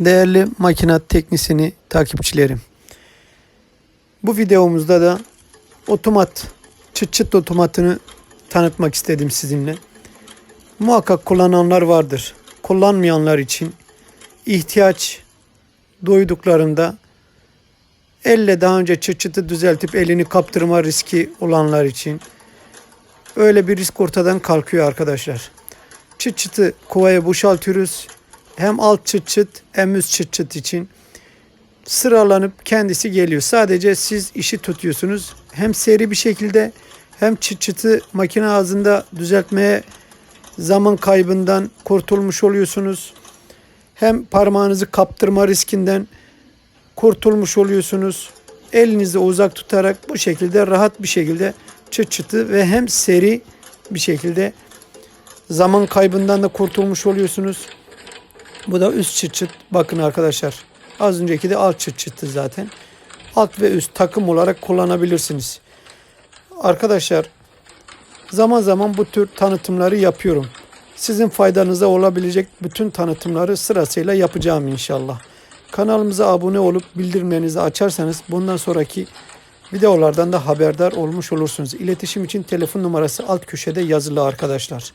Değerli makinat teknisini takipçilerim. Bu videomuzda da otomat, çıt çıt otomatını tanıtmak istedim sizinle. Muhakkak kullananlar vardır. Kullanmayanlar için ihtiyaç duyduklarında elle daha önce çıt çıtı düzeltip elini kaptırma riski olanlar için öyle bir risk ortadan kalkıyor arkadaşlar. Çıt çıtı kovaya boşaltıyoruz. Hem alt çıt çıt hem üst çıt çıt için sıralanıp kendisi geliyor. Sadece siz işi tutuyorsunuz. Hem seri bir şekilde hem çıt çıtı makine ağzında düzeltmeye zaman kaybından kurtulmuş oluyorsunuz. Hem parmağınızı kaptırma riskinden kurtulmuş oluyorsunuz. Elinizi uzak tutarak bu şekilde rahat bir şekilde çıt çıtı ve hem seri bir şekilde zaman kaybından da kurtulmuş oluyorsunuz. Bu da üst çıt çıt. Bakın arkadaşlar. Az önceki de alt çıt çıttı zaten. Alt ve üst takım olarak kullanabilirsiniz. Arkadaşlar zaman zaman bu tür tanıtımları yapıyorum. Sizin faydanıza olabilecek bütün tanıtımları sırasıyla yapacağım inşallah. Kanalımıza abone olup bildirimlerinizi açarsanız bundan sonraki videolardan da haberdar olmuş olursunuz. İletişim için telefon numarası alt köşede yazılı arkadaşlar.